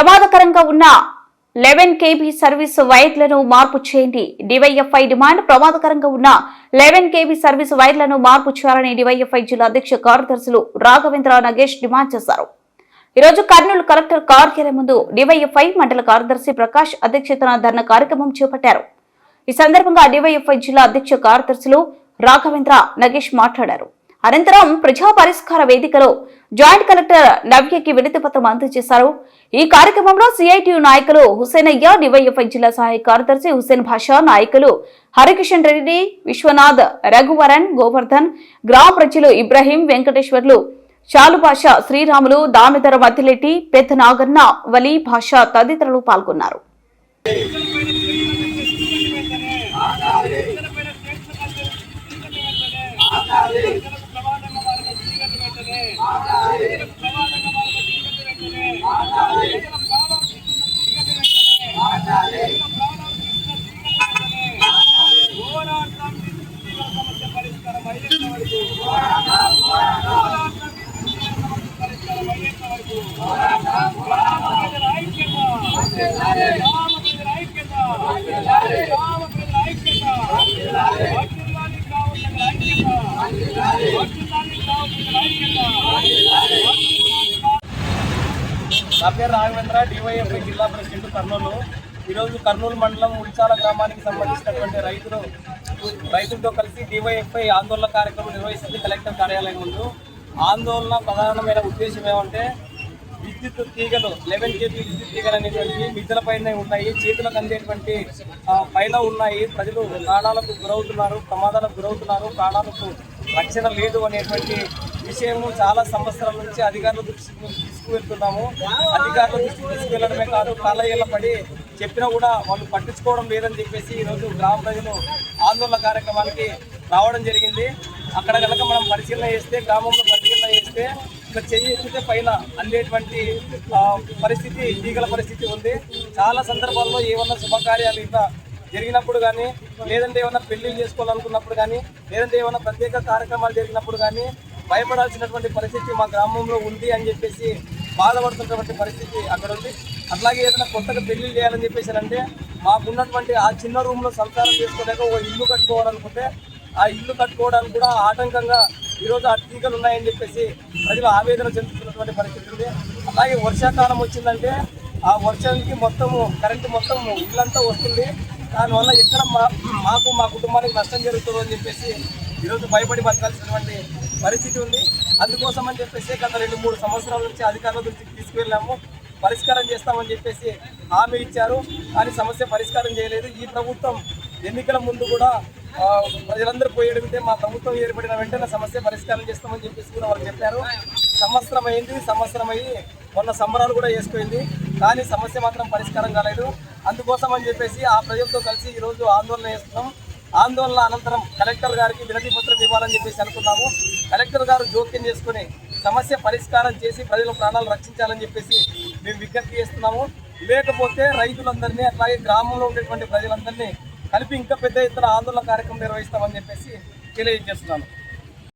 ప్రమాదకరంగా ఉన్న eleven KB service వైర్లను మార్పు చేయండి. డివైఎఫ్ఐ డిమాండ్ ప్రమాదకరంగా ఉన్న లెవెన్ కేబీ సర్వీస్ వైర్లను మార్పు చేయాలని డివైఎఫ్ఐ జిల్లా అధ్యక్ష కార్యదర్శులు రాఘవేంద్ర నగేష్ డిమాండ్ చేశారు. ఈ రోజు కర్నూలు కలెక్టర్ కార్యాలయం ముందు డివైఎఫ్ఐ మండల కార్యదర్శి ప్రకాష్ అధ్యక్షతన ధర్నా కార్యక్రమం చేపట్టారు. ఈ సందర్భంగా డివైఎఫ్ఐ జిల్లా అధ్యక్ష కార్యదర్శులు రాఘవేంద్ర నగేష్ మాట్లాడారు. అనంతరం ప్రజా పరిష్కార వేదికలో జాయింట్ కలెక్టర్ నవ్యకి వినతి పత్రం అందజేశారు. ఈ కార్యక్రమంలో సిఐటియు నాయకులు హుసేనయ్య డివైఎఫ్ఐ జిల్లా సహాయ కార్యదర్శి హుసేన్ భాషా నాయకులు హరికిషన్ రెడ్డి విశ్వనాథ్ రఘువరన్ గోవర్ధన్ గ్రామ ప్రజలు ఇబ్రహీం వెంకటేశ్వర్లు చాలు భాష శ్రీరాములు దామిదర మద్దిలెట్టి పెద్ద నాగన్న వలి భాష తదితరులు పాల్గొన్నారు. నా పేరు రాఘవేంద్ర డివైఎఫ్ఐ జిల్లా ప్రెసిడెంట్ కర్నూలు. ఈరోజు కర్నూలు మండలం ఉల్చాల గ్రామానికి సంబంధించినటువంటి రైతులు రైతులతో కలిసి డివైఎఫ్ఐ ఆందోళన కార్యక్రమం నిర్వహిస్తుంది కలెక్టర్ కార్యాలయం ముందు. ఆందోళన ప్రధానమైన ఉద్దేశం ఏమంటే విద్యుత్ తీగలు లెవెన్ కేజీ విద్యుత్ తీగలు అనేటువంటి మిద్దల ఉన్నాయి చేతులకు అందేటువంటి పైన ఉన్నాయి. ప్రజలు ప్రాణాలకు గురవుతున్నారు ప్రమాదాలకు గురవుతున్నారు. ప్రాణాలకు రక్షణ లేదు అనేటువంటి విషయము చాలా సంవత్సరాల నుంచి అధికారుల దృష్టికి తీసుకువెళ్తున్నాము. అధికారుల దృష్టికి తీసుకువెళ్ళడమే కాదు కాలయ్యల పడి చెప్పినా కూడా వాళ్ళు పట్టించుకోవడం లేదని చెప్పేసి ఈరోజు గ్రామ ప్రజలు ఆందోళన కార్యక్రమానికి రావడం జరిగింది. అక్కడ కనుక మనం పరిశీలన చేస్తే గ్రామంలో పరిశీలన చేస్తే ఇక్కడ చెయ్యి ఎత్తితే పైన అందేటువంటి పరిస్థితి ఈగల పరిస్థితి ఉంది. చాలా సందర్భాల్లో ఏమన్నా శుభకార్యాలు ఇట్లా జరిగినప్పుడు కానీ లేదంటే ఏమైనా పెళ్ళిళ్ళు చేసుకోవాలనుకున్నప్పుడు కానీ లేదంటే ఏమైనా ప్రత్యేక కార్యక్రమాలు జరిగినప్పుడు కానీ భయపడాల్సినటువంటి పరిస్థితి మా గ్రామంలో ఉంది అని చెప్పేసి బాధపడుతున్నటువంటి పరిస్థితి అక్కడ ఉంది. అట్లాగే ఏదైనా కొత్తగా పెళ్ళిళ్ళు చేయాలని చెప్పేసి అంటే మాకున్నటువంటి ఆ చిన్న రూమ్లో సంసారం చేసుకోలేక ఓ ఇల్లు కట్టుకోవాలనుకుంటే ఆ ఇల్లు కట్టుకోవడానికి కూడా ఆటంకంగా ఈరోజు ఆ టీకలు ఉన్నాయని చెప్పేసి ప్రజలు ఆవేదన చెందుతున్నటువంటి పరిస్థితి ఉంది. అలాగే వర్షాకాలం వచ్చిందంటే ఆ వర్షానికి మొత్తము కరెంటు మొత్తం ఇల్లంతా వస్తుంది. దానివల్ల ఎక్కడ మా మాకు మా కుటుంబానికి నష్టం జరుగుతుందని చెప్పేసి ఈరోజు భయపడి బతకాల్సినటువంటి పరిస్థితి ఉంది. అందుకోసం అని చెప్పేసి గత రెండు మూడు సంవత్సరాల నుంచి అధికారుల దృష్టికి తీసుకువెళ్ళాము. పరిష్కారం చేస్తామని చెప్పేసి హామీ ఇచ్చారు. కానీ సమస్య పరిష్కారం చేయలేదు. ఈ ప్రభుత్వం ఎన్నికల ముందు కూడా ప్రజలందరూ పోయి అడిగితే మా ప్రభుత్వం ఏర్పడిన వెంటనే సమస్య పరిష్కారం చేస్తామని చెప్పేసి కూడా వాళ్ళు చెప్పారు. సంవత్సరం అయింది సంవత్సరం అయ్యి మొన్న సంబరాలు కూడా వేసుకుంది కానీ సమస్య మాత్రం పరిష్కారం కాలేదు. అందుకోసం అని చెప్పేసి ఆ ప్రజలతో కలిసి ఈరోజు ఆందోళన చేస్తున్నాం. ఆందోళన అనంతరం కలెక్టర్ గారికి వినతి పత్రం ఇవ్వాలని చెప్పేసి అనుకున్నాము. కలెక్టర్ గారు జోక్యం చేసుకుని సమస్య పరిష్కారం చేసి ప్రజల ప్రాణాలు రక్షించాలని చెప్పేసి మేము విజ్ఞప్తి చేస్తున్నాము. లేకపోతే రైతులందరినీ అట్లాగే గ్రామంలో ఉండేటువంటి ప్రజలందరినీ కలిపి ఇంకా పెద్ద ఎత్తున ఆందోళన కార్యక్రమం నిర్వహిస్తామని చెప్పేసి తెలియజేస్తున్నాను.